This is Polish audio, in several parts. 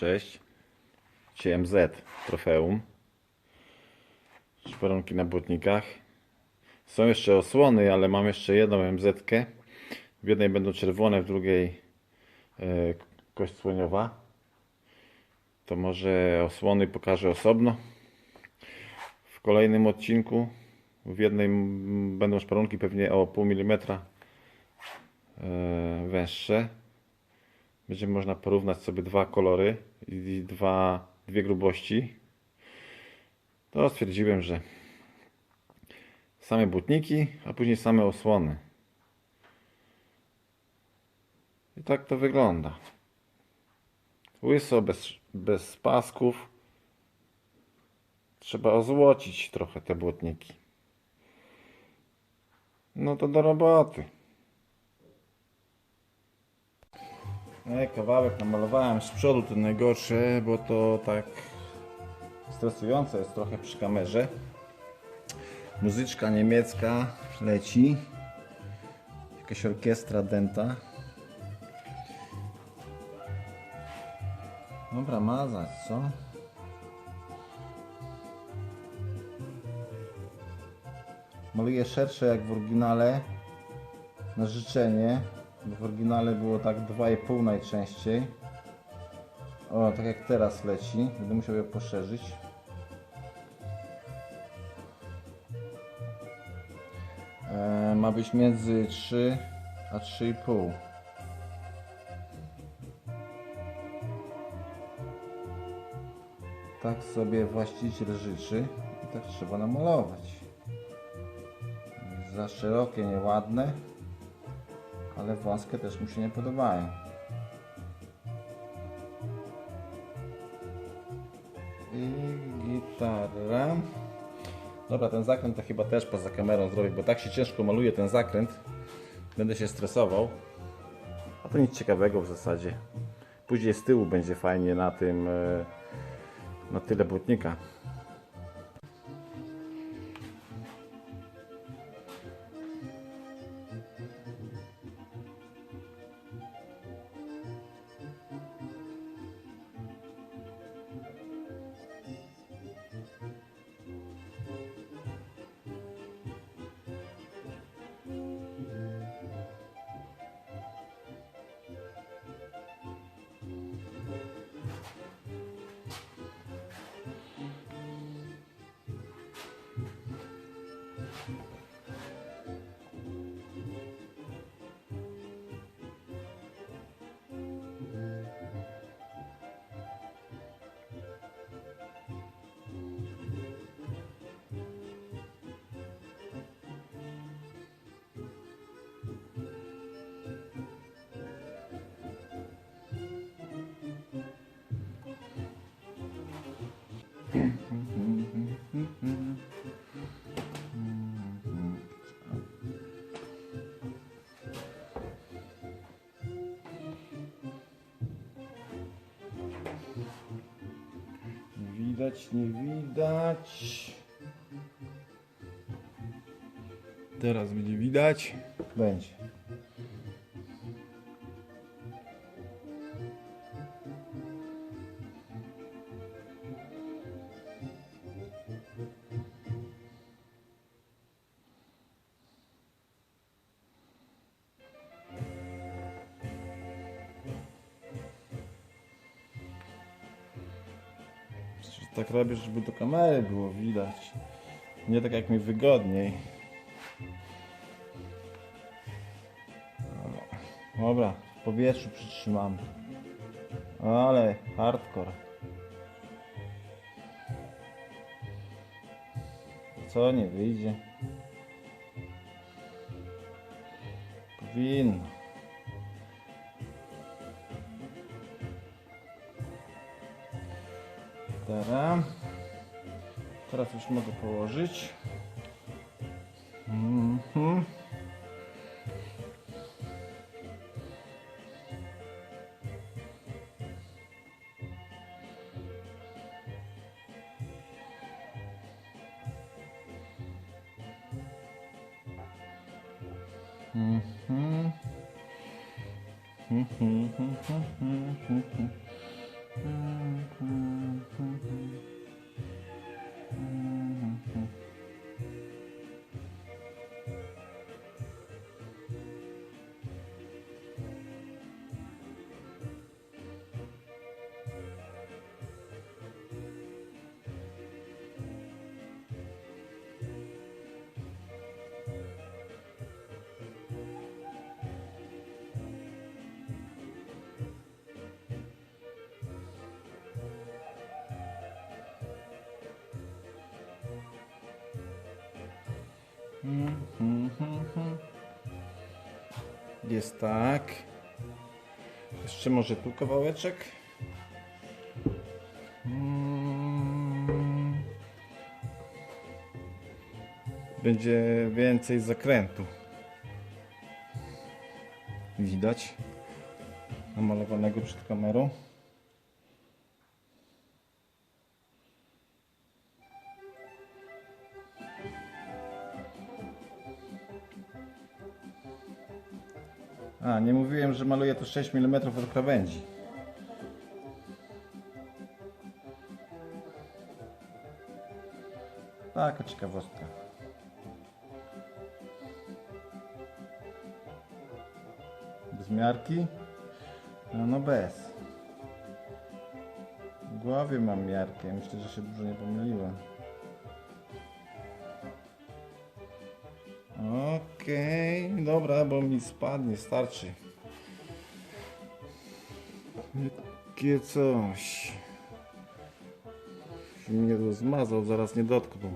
Cześć. Dzisiaj MZ trofeum. Szparonki na błotnikach. Są jeszcze osłony, ale mam jeszcze jedną MZ. -kę. W jednej będą czerwone, w drugiej e, kość słoniowa. To może osłony pokażę osobno. W kolejnym odcinku w jednej będą szparonki pewnie o pół milimetra e, węższe. Będzie można porównać sobie dwa kolory i dwa, dwie grubości. To stwierdziłem, że same butniki, a później same osłony. I tak to wygląda. Łyso, bez, bez pasków. Trzeba ozłocić trochę te błotniki. No to do roboty. Kawałek namalowałem z przodu ten najgorszy, bo to tak stresujące jest trochę przy kamerze. Muzyczka niemiecka leci. Jakaś orkiestra denta. Dobra, mazać, co? Maluję szersze jak w oryginale na życzenie. W oryginale było tak 2,5 najczęściej. O, tak jak teraz leci. Będę musiał je poszerzyć. E, ma być między 3 a 3,5. Tak sobie właściciel życzy i tak trzeba namalować. Za szerokie, nieładne, ale wąskie też mu się nie podobają. I gitara. Dobra, ten zakręt to chyba też poza kamerą zrobię, bo tak się ciężko maluje ten zakręt. Będę się stresował. A to nic ciekawego w zasadzie. Później z tyłu będzie fajnie na tym, e, na tyle błotnika. Widać, nie widać. Teraz będzie widać. Będzie. Tak robię, żeby do kamery było widać. Nie tak jak mi wygodniej. Dobra, w powietrzu przytrzymamy. Ale hardcore. Co nie wyjdzie? Powinno. Teraz. Teraz już mogę położyć. Mhm. Mhm. Mhm. Mhm. Mhm. Mhm. Mhm, mhm. Jest tak. Jeszcze może tu kawałeczek. Mm. Będzie więcej zakrętu. Widać. Namalowanego przed kamerą. Nie mówiłem, że maluję to 6 mm od krawędzi. Taka ciekawostka. Bez miarki? No, no bez. W głowie mam miarkę. Myślę, że się dużo nie pomyliłem. Okej, dobra, bo mi spadnie, starczy. Jakie coś. Się mnie rozmazał, zaraz nie dotknął.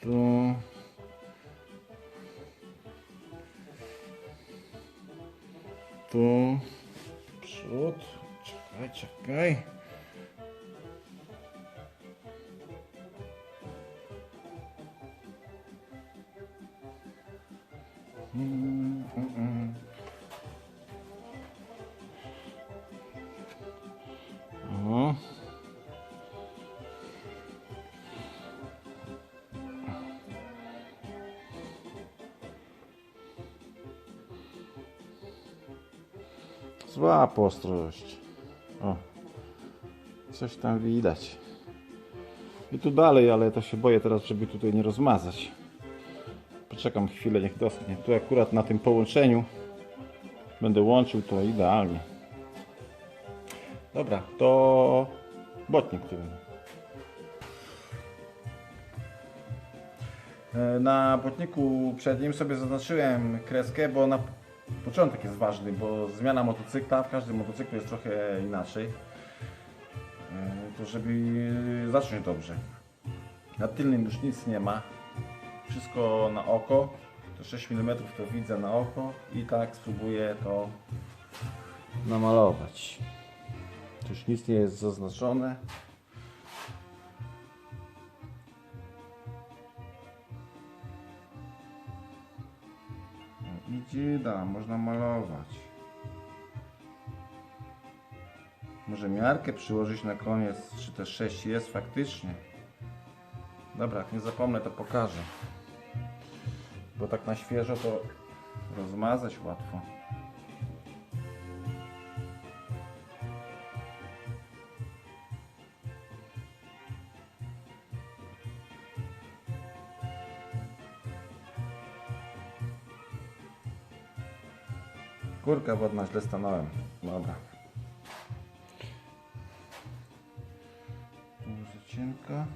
To... Tu... Przód. Czekaj, czekaj. Mm, mm, mm. Zła ostrość. O. Coś tam widać. I tu dalej, ale to się boję teraz, żeby tutaj nie rozmazać. Poczekam chwilę, niech doschnie. Tu akurat na tym połączeniu będę łączył to idealnie. Dobra, to botnik tylny. E, Na botniku przednim sobie zaznaczyłem kreskę, bo na początek jest ważny, bo zmiana motocykla w każdym motocyklu jest trochę inaczej. E, To żeby zacząć dobrze. Na tylnym już nic nie ma. Wszystko na oko. To 6 mm to widzę na oko i tak spróbuję to namalować. Już nic nie jest zaznaczone. No Idzie, da, można malować. Może miarkę przyłożyć na koniec, czy też 6 jest faktycznie. Dobra, jak nie zapomnę, to pokażę. Bo tak na świeżo to rozmazać łatwo. Kurka wodna, źle stanąłem. Dobra. Może cienka.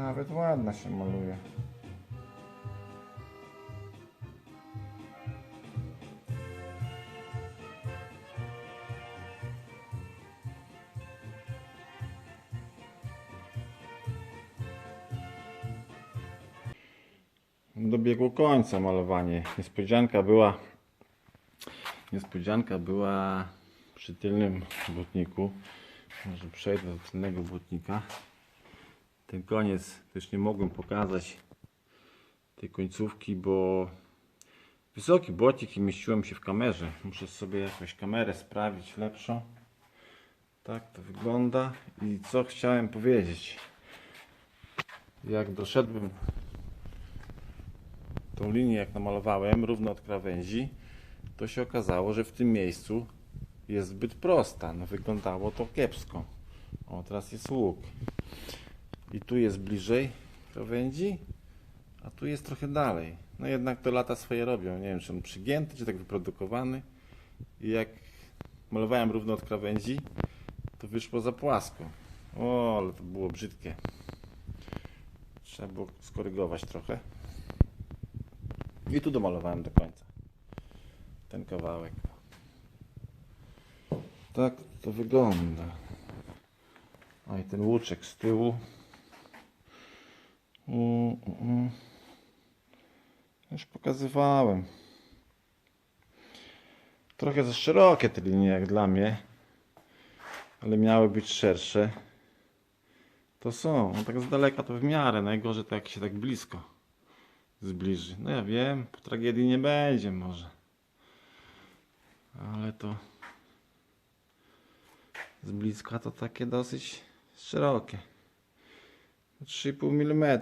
Nawet ładna się maluje. Dobiegło końca malowanie. Niespodzianka była Niespodzianka była przy tylnym błotniku. Może przejdę do tylnego błotnika. Ten koniec też nie mogłem pokazać tej końcówki, bo wysoki błotnik i mieściłem się w kamerze. Muszę sobie jakąś kamerę sprawić lepszą. Tak to wygląda. I co chciałem powiedzieć? Jak doszedłem tą linię, jak namalowałem równo od krawędzi, to się okazało, że w tym miejscu jest zbyt prosta. No wyglądało to kiepsko. O, teraz jest łuk. I tu jest bliżej krawędzi, a tu jest trochę dalej. No jednak to lata swoje robią. Nie wiem, czy on przygięty, czy tak wyprodukowany. I jak malowałem równo od krawędzi, to wyszło za płasko. O, ale to było brzydkie. Trzeba było skorygować trochę. I tu domalowałem do końca. Ten kawałek. Tak to wygląda. A i ten łuczek z tyłu. Już pokazywałem. Trochę za szerokie te linie jak dla mnie. Ale miały być szersze. To są. No tak z daleka to w miarę. Najgorzej to jak się tak blisko zbliży. No ja wiem, po tragedii nie będzie może. Ale to z bliska to takie dosyć szerokie. 3,5 mm.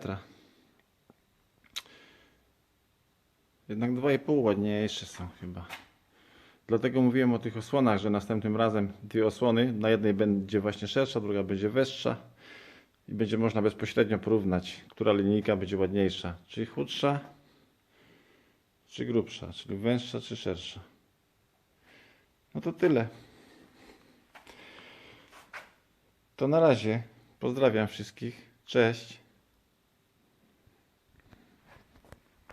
Jednak 2,5 ładniejsze są chyba. Dlatego mówiłem o tych osłonach, że następnym razem dwie osłony, na jednej będzie właśnie szersza, druga będzie węższa i będzie można bezpośrednio porównać, która linijka będzie ładniejsza, czy chudsza, czy grubsza, czyli węższa, czy szersza. No to tyle. To na razie. Pozdrawiam wszystkich. Cześć.